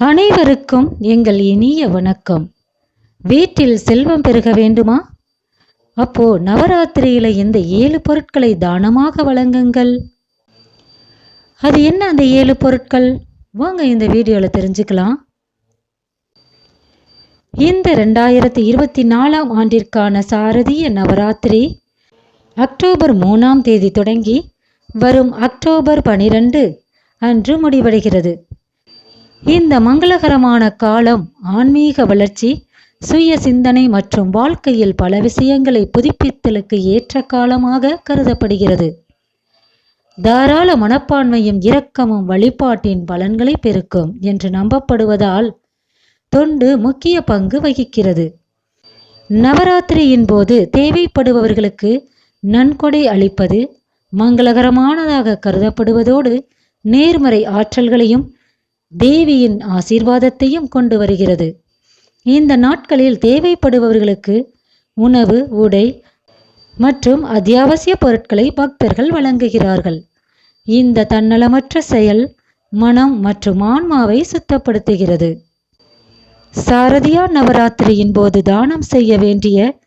அனைவருக்கும் எங்கள் இனிய வணக்கம். வீட்டில் செல்வம் பெருக வேண்டுமா? அப்போ நவராத்திரியில இந்த ஏழு பொருட்களை தானமாக வழங்குங்கள். அது என்ன அந்த ஏழு பொருட்கள்? வாங்க இந்த வீடியோவில் தெரிஞ்சுக்கலாம். இந்த ரெண்டாயிரத்தி இருபத்தி நாலாம் ஆண்டிற்கான சாரதிய நவராத்திரி அக்டோபர் மூணாம் தேதி தொடங்கி வரும் அக்டோபர் பனிரெண்டு அன்று முடிவடைகிறது. இந்த மங்களகரமான காலம் ஆன்மீக வளர்ச்சி சுய சிந்தனை மற்றும் வாழ்க்கையில் பல விஷயங்களை புதுப்பித்தலுக்கு ஏற்ற காலமாக கருதப்படுகிறது. தாராள மனப்பான்மையும் இரக்கமும் வழிபாட்டின் பலன்களை பெருக்கும் என்று நம்பப்படுவதால் தொண்டு முக்கிய பங்கு வகிக்கிறது. நவராத்திரியின் போது தேவைப்படுபவர்களுக்கு நன்கொடை அளிப்பது மங்களகரமானதாக கருதப்படுவதோடு நேர்மறை ஆற்றல்களையும் தேவியின் ஆசீர்வாதத்தையும் கொண்டு வருகிறது. இந்த நாட்களில் தேவைப்படுபவர்களுக்கு உணவு உடை மற்றும் அத்தியாவசிய பொருட்களை பக்தர்கள் வழங்குகிறார்கள். இந்த தன்னலமற்ற செயல் மனம் மற்றும் ஆன்மாவை சுத்தப்படுத்துகிறது. சாரதியா நவராத்திரியின் போது தானம் செய்ய வேண்டிய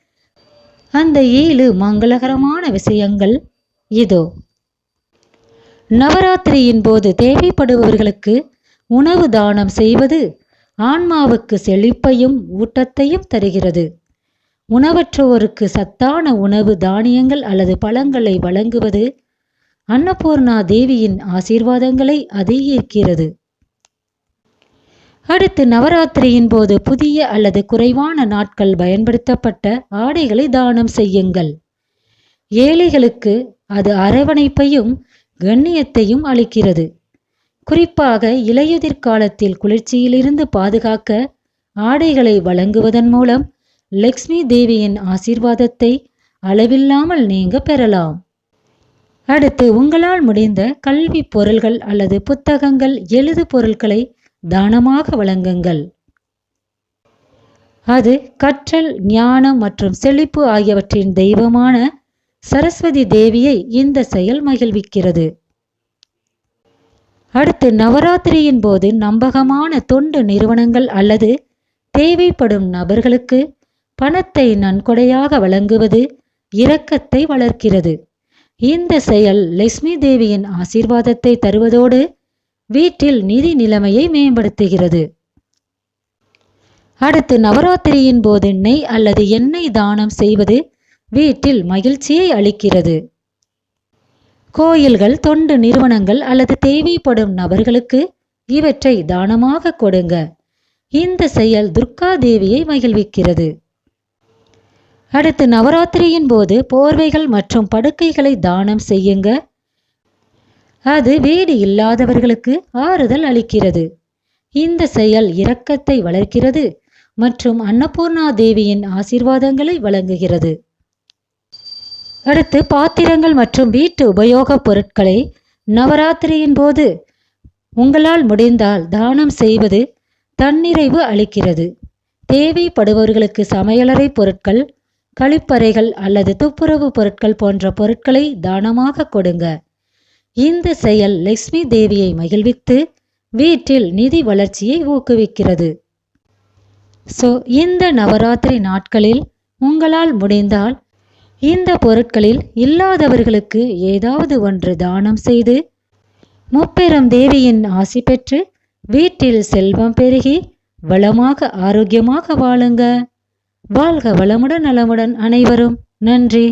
அந்த ஏழு மங்களகரமான விஷயங்கள் இதோ. நவராத்திரியின் போது தேவைப்படுபவர்களுக்கு உணவு தானம் செய்வது ஆன்மாவுக்கு செழிப்பையும் ஊட்டத்தையும் தருகிறது. உணவற்றோருக்கு சத்தான உணவு தானியங்கள் அல்லது பழங்களை வழங்குவது அன்னபூர்ணா தேவியின் ஆசீர்வாதங்களை அதிகரிக்கிறது. அடுத்து நவராத்திரியின் போது புதிய அல்லது குறைவான நாட்கள் பயன்படுத்தப்பட்ட ஆடைகளை தானம் செய்யுங்கள். ஏழைகளுக்கு அது அரவணைப்பையும் கண்ணியத்தையும் அளிக்கிறது. குறிப்பாக இலையுதிர் காலத்தில் குளிர்ச்சியிலிருந்து பாதுகாக்க ஆடைகளை வழங்குவதன் மூலம் லக்ஷ்மி தேவியின் ஆசீர்வாதத்தை அளவில்லாமல் நீங்க பெறலாம். அடுத்து உங்களால் முடிந்த கல்வி பொருள்கள் அல்லது புத்தகங்கள் எழுது பொருட்களை தானமாக வழங்குங்கள். அது கற்றல் ஞானம் மற்றும் செழிப்பு ஆகியவற்றின் தெய்வமான சரஸ்வதி தேவியை இந்த செயல் மகிழ்விக்கிறது. அடுத்து நவராத்திரியின் போது நம்பகமான தொண்டு நிறுவனங்கள் அல்லது தேவைப்படும் நபர்களுக்கு பணத்தை நன்கொடையாக வழங்குவது இரக்கத்தை வளர்க்கிறது. இந்த செயல் லட்சுமி தேவியின் ஆசீர்வாதத்தை தருவதோடு வீட்டில் நிதி நிலைமையை மேம்படுத்துகிறது. அடுத்து நவராத்திரியின் போது நெய் அல்லது எண்ணெய் தானம் செய்வது வீட்டில் மகிழ்ச்சியை அளிக்கிறது. கோயில்கள் தொண்டு நிறுவனங்கள் அல்லது தேவைப்படும் நபர்களுக்கு இவற்றை தானமாக கொடுங்க. இந்த செயல் துர்கா தேவியை மகிழ்விக்கிறது. அடுத்து நவராத்திரியின் போது போர்வைகள் மற்றும் படுக்கைகளை தானம் செய்யுங்க. அது வீடு இல்லாதவர்களுக்கு ஆறுதல் அளிக்கிறது. இந்த செயல் இரக்கத்தை வளர்க்கிறது மற்றும் அன்னபூர்ணா தேவியின் ஆசீர்வாதங்களை வழங்குகிறது. அடுத்து பாத்திரங்கள் மற்றும் வீட்டு உபயோகப் பொருட்களை நவராத்திரியின் போது உங்களால் முடிந்தால் தானம் செய்வது தன்னிறைவு அளிக்கிறது. தேவைப்படுபவர்களுக்கு சமையலறை பொருட்கள் கழிப்பறைகள் அல்லது துப்புரவு பொருட்கள் போன்ற பொருட்களை தானமாக கொடுங்க. இந்த செயல் லக்ஷ்மி தேவியை மகிழ்வித்து வீட்டில் நிதி வளர்ச்சியை ஊக்குவிக்கிறது. ஸோ இந்த நவராத்திரி நாட்களில் உங்களால் முடிந்தால் இந்த பொருட்களில் இல்லாதவர்களுக்கு ஏதாவது ஒன்று தானம் செய்து முப்பெரும் தேவியின் ஆசி பெற்று வீட்டில் செல்வம் பெருகி வளமாக ஆரோக்கியமாக வாழுங்க. வாழ்க வளமுடன் நலமுடன் அனைவரும். நன்றி.